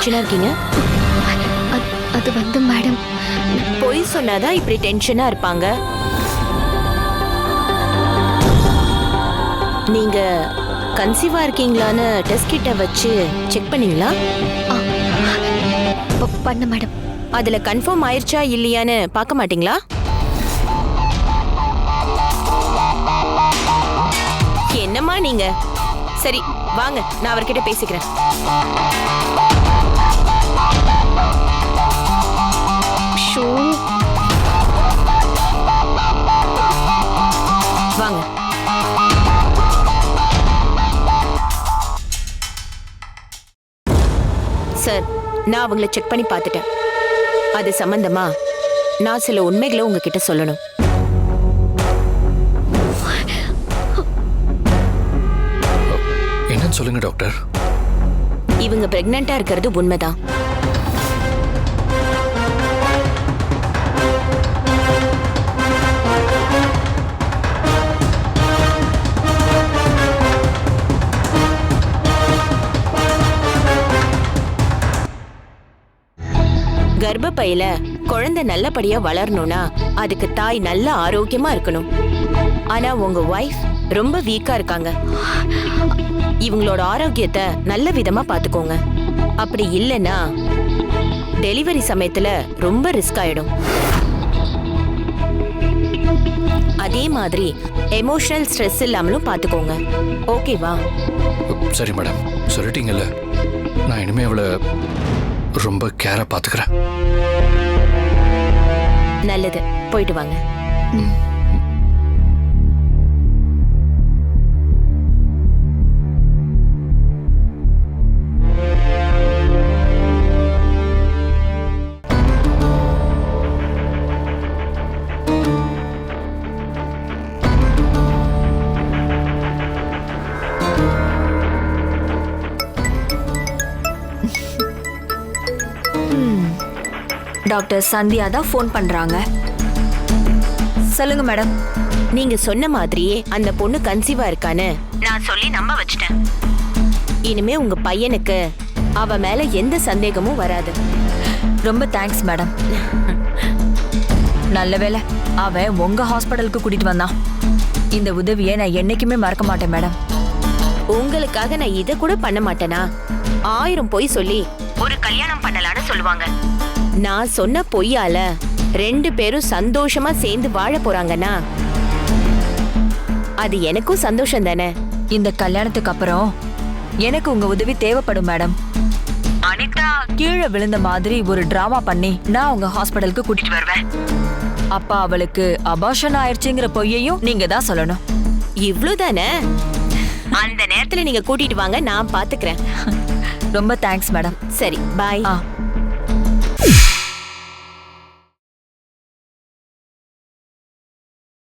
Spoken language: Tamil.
டென்ஷனா இருக்கீங்க? அது- வந்து மேடம் பொய் சொன்னாதான் இப்படி டென்ஷனா இருப்பாங்க. நீங்க கன்சீவா இருக்கீங்களான்னு டெஸ்ட் கிட்ட வச்சு செக் பண்ணீங்களா? பண்ண மேடம். அதுல கன்ஃபார்ம் ஆயிருச்சா இல்லையான்னு பார்க்க மாட்டீங்களா? என்னம்மா நீங்க? சரி வாங்க நான் அவர்கிட்ட பேசிக்கிறேன். வாங்க. சார் நான் அவங்கள செக் பண்ணி பார்த்துட்டேன். அது சம்பந்தமா? நான் சில உண்மைகளை உங்ககிட்ட சொல்லணும். என்னன்னு சொல்லுங்க டாக்டர். இவங்க பிரெக்னண்டா இருக்கிறது உண்மைதான். கர்ப்பப்பையில குழந்தை நல்லபடியா வளரணும்னா அதுக்கு தாய் நல்ல ஆரோக்கியமா இருக்கணும். ஆனா உங்க ஒய்ஃப் ரொம்ப வீக்கா இருக்காங்க. இவங்களோட ஆரோக்கியத்தை நல்ல விதமா பாத்துக்கோங்க அப்படி இல்லைன்னா டெலிவரி சமயத்துல ரொம்ப ரிஸ்க் ஆயிடும். அதே மாதிரி எமோஷனல் ஸ்ட்ரெஸ் இல்லாமலும் பாத்துக்கோங்க ஓகேவா சரி மேடம் சொல்லிட்டீங்கல்ல. நான் இனிமே அவளை ரொம்ப கேரா பாத்துக்கிறேன். நல்லது. போயிட்டு வாங்க. டாக்டர் சந்தியா தான் ஃபோன் பண்றாங்க. சொல்லுங்க மேடம். நீங்க சொன்ன மாதிரியே அந்த பொண்ணு கன்சீவா இருக்கான்னு நான் சொல்லி நம்ப வச்சிட்டேன். இனிமே உங்க பையனுக்கு அவ மேல எந்த சந்தேகமும் வராது. ரொம்ப தேங்க்ஸ் மேடம். நல்ல வேளை அவன் உங்க ஹாஸ்பிட்டலுக்கு கூட்டிட்டு வந்தான். இந்த உதவியை நான் என்னைக்குமே மறக்க மாட்டேன் மேடம். உங்களுக்காக நான் இத கூட பண்ண மாட்டேனா? ஆயிரம் பொய் சொல்லி ஒரு கல்யாணம் பண்ணலான்னு சொல்லுவாங்க. நான் சொன்ன பொய்யால ரெண்டு பேரும் சந்தோஷமா சேர்ந்து வாழ போறாங்கன்னா அது எனக்கும் சந்தோஷம் தானே? இந்த கல்யாணத்துக்கு அப்புறம் எனக்கு உங்க உதவி தேவைப்படும் மேடம். அனிதா! கீழே விழுந்த மாதிரி ஒரு டிராமா பண்ணி நான் உங்க ஹாஸ்பிட்டலுக்கு கூட்டிட்டு வருவேன். அப்ப அவளுக்கு அபாஷன் ஆயிடுச்சுங்கிற பொய்யையும் நீங்க தான் சொல்லணும். இவ்ளோதானே அந்த நேரத்துல நீங்க கூட்டிட்டு வாங்க நான் பாத்துக்கிறேன். ரொம்ப தேங்க்ஸ் மேடம். சரி பாய் ஆ.